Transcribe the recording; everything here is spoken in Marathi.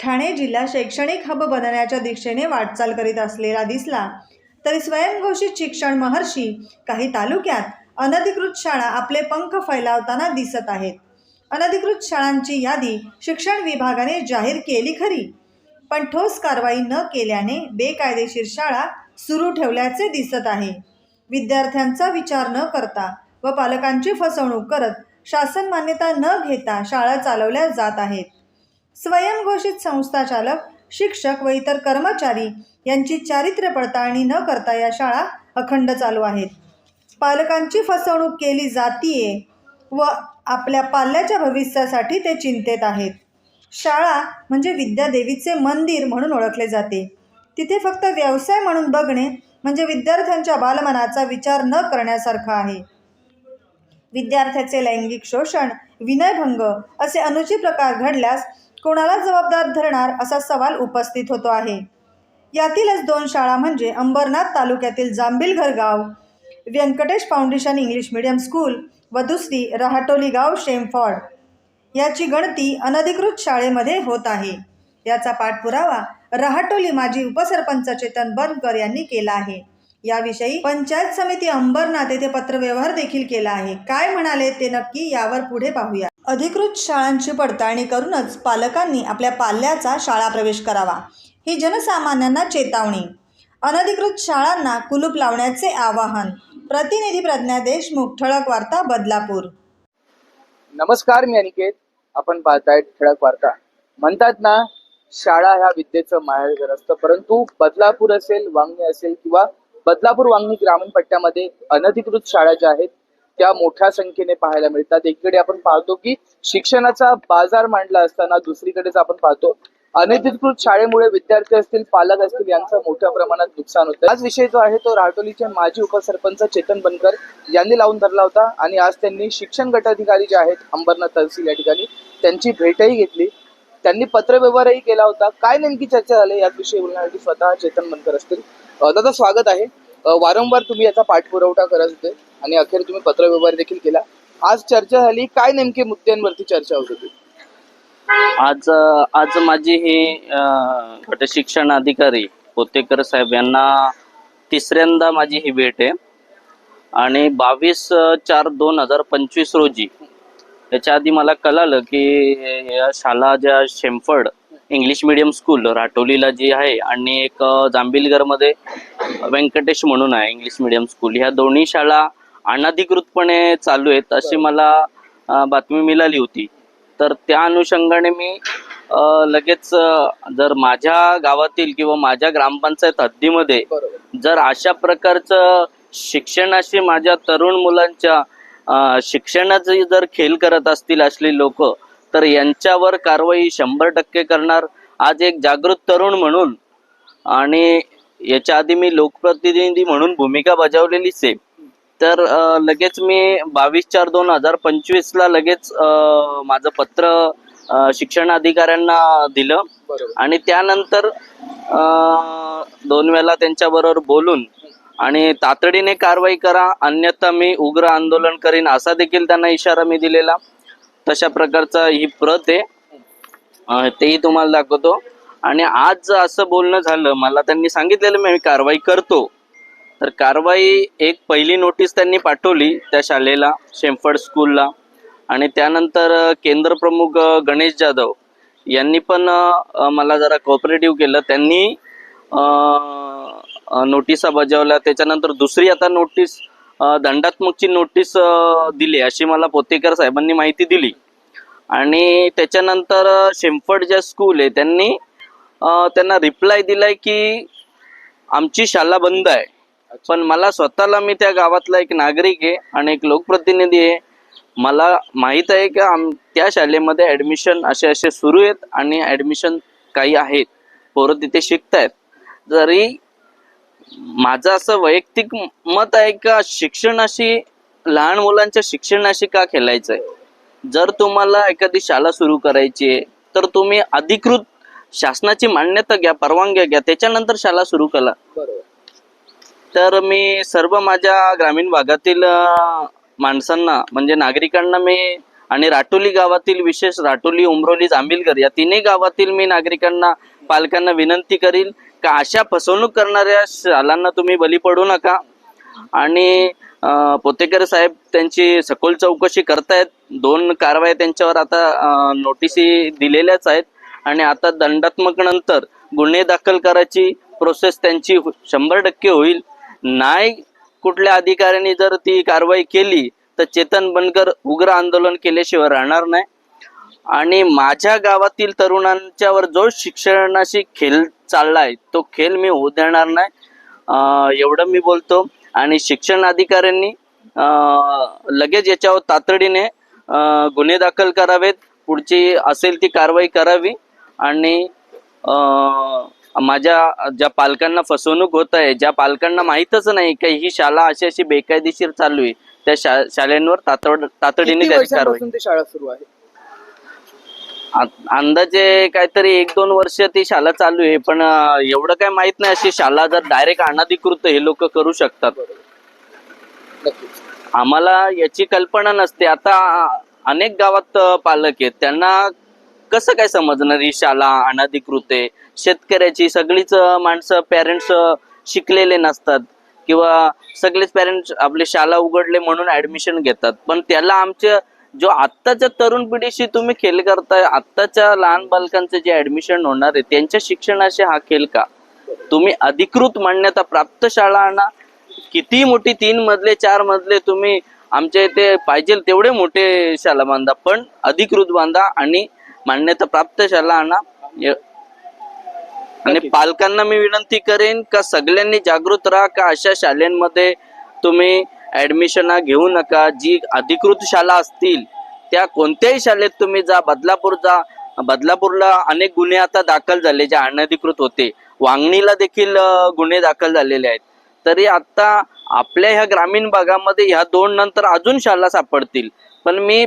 ठाणे जिल्हा शैक्षणिक हब बनण्याच्या दिशेने वाटचाल करीत असलेला दिसला तरी स्वयंघोषित शिक्षण महर्षी काही तालुक्यात अनधिकृत शाळा आपले पंख फैलावताना दिसत आहेत. अनधिकृत शाळांची यादी शिक्षण विभागाने जाहीर केली खरी पण ठोस कारवाई न केल्याने बेकायदेशीर शाळा सुरू ठेवल्याचे दिसत आहे. विद्यार्थ्यांचा विचार न करता व पालकांची फसवणूक करत शासन मान्यता न घेता शाळा चालवल्या जात आहेत. स्वयंघोषित संस्थाचालक शिक्षक व इतर कर्मचारी यांची चारित्र्य पडताळणी न करता या शाळा अखंड चालू आहेत. पालकांची फसवणूक केली जातीये व आपल्या पाल्याच्या भविष्यासाठी ते चिंतेत आहेत. शाळा म्हणजे विद्यादेवीचे मंदिर म्हणून ओळखले जाते. तिथे फक्त व्यवसाय म्हणून बघणे म्हणजे विद्यार्थ्यांच्या बालमनाचा विचार न करण्यासारखं आहे. विद्यार्थ्याचे लैंगिक शोषण विनयभंग असे अनुचित प्रकार घडल्यास कोणाला जबाबदार धरणार असा सवाल उपस्थित होतो आहे. यातीलच दोन शाळा म्हणजे अंबरनाथ तालुक्यातील जांभीलघर गाव Venkatesh foundation English medium school व दुसरी रहाटोली गाव शेमफॉड. याची गणती अनधिकृत शाळेमध्ये होत आहे. याचा पाठपुरावा रहाटोली माजी उपसरपंच चेतन बनकर यांनी केला आहे. याविषयी पंचायत समिती अंबरनाथ येथे पत्रव्यवहार देखील केला आहे. काय म्हणाले ते नक्की यावर पुढे पाहूया. अधिकृत शाळांची पडताळणी करूनच पालकांनी आपल्या पाल्याचा शाळा प्रवेश करावा. ही जनसामान्यांना चेतावणी. अनधिकृत शाळांना कुलूप लावण्याचे आवाहन. प्रतिनिधी प्रज्ञा देशमुख ठळक वार्ता बदलापूर. नमस्कार मी अनिकेत. आपण पाहताय ठळक वार्ता. म्हणतात ना शाळा ह्या विद्येचं माहेरघर असतं. परंतु बदलापूर असेल वांगणी असेल किंवा बदलापूर वांगणी ग्रामीण पट्ट्यामध्ये अनधिकृत शाळा ज्या आहेत त्या मोठ्या संख्येने पाहायला मिळतात. एकीकडे आपण पाहतो की शिक्षणाचा बाजार मांडला असताना दुसरीकडेच आपण पाहतो अनधिकृत शाळेमुळे विद्यार्थी असतील पालक असतील यांचं मोठ्या प्रमाणात नुकसान होतं. आज विषय जो आहे तो राहटोलीचे माजी उपसरपंच चेतन बनकर यांनी लावून धरला होता आणि आज त्यांनी शिक्षण गटाधिकारी जे आहेत अंबरनाथ तहसील या ठिकाणी त्यांची भेटही घेतली. त्यांनी पत्रव्यवहारही केला होता. काय नेमकी चर्चा झाली याविषयी बोलण्यासाठी स्वतः चेतन बनकर असतील. दादा स्वागत आहे. वारंवार तुम्ही याचा पाठपुरवठा करत होते आणि अखेर तुम्ही पत्रव्यवहार देखील केला. आज चर्चा झाली काय नेमके मुद्द्यांवरती चर्चा होत होती? आज आज माझी ही गट शिक्षण अधिकारी पोतेकर साहेब यांना तिसऱ्यांदा माझी ही भेट आहे. आणि बावीस चार दोन हजार पंचवीस रोजी त्याच्या आधी मला कळालं की या शाळा ज्या शेमफर्ड इंग्लिश मिडियम स्कूल राटोलीला जी आहे आणि एक अ, जांभिलगरमध्ये व्यंकटेश म्हणून आहे इंग्लिश मिडियम स्कूल ह्या दोन्ही शाळा अनधिकृतपणे चालू आहेत अशी मला बातमी मिळाली होती. तर त्या अनुषंगाने मी लगेच जर माझ्या गावातील किंवा माझ्या ग्रामपंचायत हद्दीमध्ये जर अशा प्रकारचं शिक्षणाशी माझ्या तरुण मुलांच्या शिक्षणाचे जर खेळ करत असतील असले लोक तर यांच्यावर कारवाई शंभर टक्के करणार. आज एक जागृत तरुण म्हणून आणि याच्या आधी मी लोकप्रतिनिधी म्हणून भूमिका बजावलेलीच आहे तर लगेच मी बावीस चार दोन हजार पंचवीसला लगेच माझं पत्र शिक्षण अधिकाऱ्यांना दिलं. आणि त्यानंतर दोन वेळा त्यांच्याबरोबर बोलून आणि तातडीने कारवाई करा. अन्यथा मी उग्र आंदोलन करीन असा देखील त्यांना इशारा मी दिलेला. तशा प्रकारचा ही प्रत आहे. तेही तुम्हाला दाखवतो. आणि आज असं बोलणं झालं मला त्यांनी सांगितलेलं मी कारवाई करतो. तर कारवाई एक पहिली नोटीस त्यांनी पाठवली त्या शाळेला शेम्फर्ड स्कूलला. आणि त्यानंतर केंद्रप्रमुख केंद्र प्रमुख गणेश जाधव यांनी पण मला जरा कोऑपरेटिव्ह केलं. त्यांनी नोटिसा बजावल्या. त्याच्यानंतर दुसरी आता नोटीस दंडात्मकची नोटीस दिली अशी मला पोतेकर साहेबांनी माहिती दिली. आणि त्याच्यानंतर शेम्फर्ड ज्या स्कूल आहे त्यांनी त्यांना रिप्लाय दिलाय की आमची शाळा बंद आहे. पण मला स्वतःला मी त्या गावातला एक नागरिक आहे आणि एक लोकप्रतिनिधी आहे. मला माहीत आहे की आम त्या शाळेमध्ये ॲडमिशन असे असे सुरू आहेत आणि ॲडमिशन काही आहेत. पोरं तिथे शिकतायत. जरी माझं असं वैयक्तिक मत आहे का शिक्षणाशी लहान मुलांच्या शिक्षणाशी का खेळायचं आहे जर तुम्हाला एखादी शाळा सुरू करायची आहे तर तुम्ही अधिकृत शासनाची मान्यता घ्या परवानग्या घ्या त्याच्यानंतर शाळा सुरू करा. तर मी सर्व माझ्या ग्रामीण भागातील माणसांना म्हणजे नागरिकांना मी आणि राटोली गावातील विशेष राटोली उमरोली जांभीलकर या तिन्ही गावातील मी नागरिकांना पालकांना विनंती करील का अशा फसवणूक करणाऱ्या शालांना तुम्ही बली पडू नका. आणि पोतेकर साहेब त्यांची सखोल चौकशी करतायत. दोन कारवाया त्यांच्यावर आता नोटिसी दिलेल्याच आहेत. आणि आता दंडात्मक नंतर गुन्हे दाखल करायची प्रोसेस त्यांची हो, शंभर टक्के होईल. नाही कुठल्या अधिकाऱ्यांनी जर ती कारवाई केली तर चेतन बनकर उग्र आंदोलन केल्याशिवाय राहणार नाही. आणि माझ्या गावातील तरुणांच्यावर जो शिक्षणाशी खेळ चाललाय. तो खेळ मी होऊ देणार नाही एवढं मी बोलतो. आणि शिक्षण अधिकाऱ्यांनी लगेच याच्यावर तातडीने गुन्हे दाखल करावेत. पुढची असेल ती कारवाई करावी. आणि अं, माझ्या ज्या पालकांना फसवणूक होत आहे ज्या पालकांना माहीतच नाही की ही शाळा अशी अशी बेकायदेशीर चालू आहे त्या शा शाळांवर तातड तातडीने कारवाई शाळा सुरू आहे? अंदाजे काहीतरी एक दोन वर्ष ती शाळा चालू आहे पण एवढं काय माहीत नाही अशी शाळा जर डायरेक्ट अनाधिकृत हे लोक करू शकतात. आम्हाला याची कल्पना नसते. आता अनेक गावात पालक आहेत. त्यांना कसं काय समजणार ही शाळा अनाधिकृत आहे? शेतकऱ्याची सगळीच माणसं पेरेंट्स शिकलेले नसतात. किंवा सगळेच पेरेंट्स आपले शाळा उघडले म्हणून ऍडमिशन घेतात. पण त्याला आमच्या जो आत्ताच्या तरुण पिढीशी तुम्ही खेळ करताय आत्ताच्या लहान बालकांचे जे ऍडमिशन होणार आहे त्यांच्या शिक्षणाशी हा खेळ का? तुम्ही अधिकृत मान्यता प्राप्त शाळा आणा. किती मोठी तीन मजले चार मजले तुम्ही आमच्या इथे पाहिजे तेवढे मोठे शाळा बांधा पण अधिकृत बांधा आणि मान्यता प्राप्त शाळा आणा. आणि. पालकांना मी विनंती करेन का सगळ्यांनी जागृत राहा का अशा शाळांमध्ये तुम्ही ऍडमिशन घेऊ नका. जी अधिकृत शाळा असतील त्या कोणत्याही शाळेत तुम्ही जा. बदलापूर जा. बदलापूरला अनेक गुन्हे आता दाखल झाले जे अनधिकृत होते. वांगणीला देखील गुन्हे दाखल झालेले आहेत. तरी आता आपल्या ह्या ग्रामीण भागामध्ये ह्या दोन नंतर अजून शाळा सापडतील. पण मी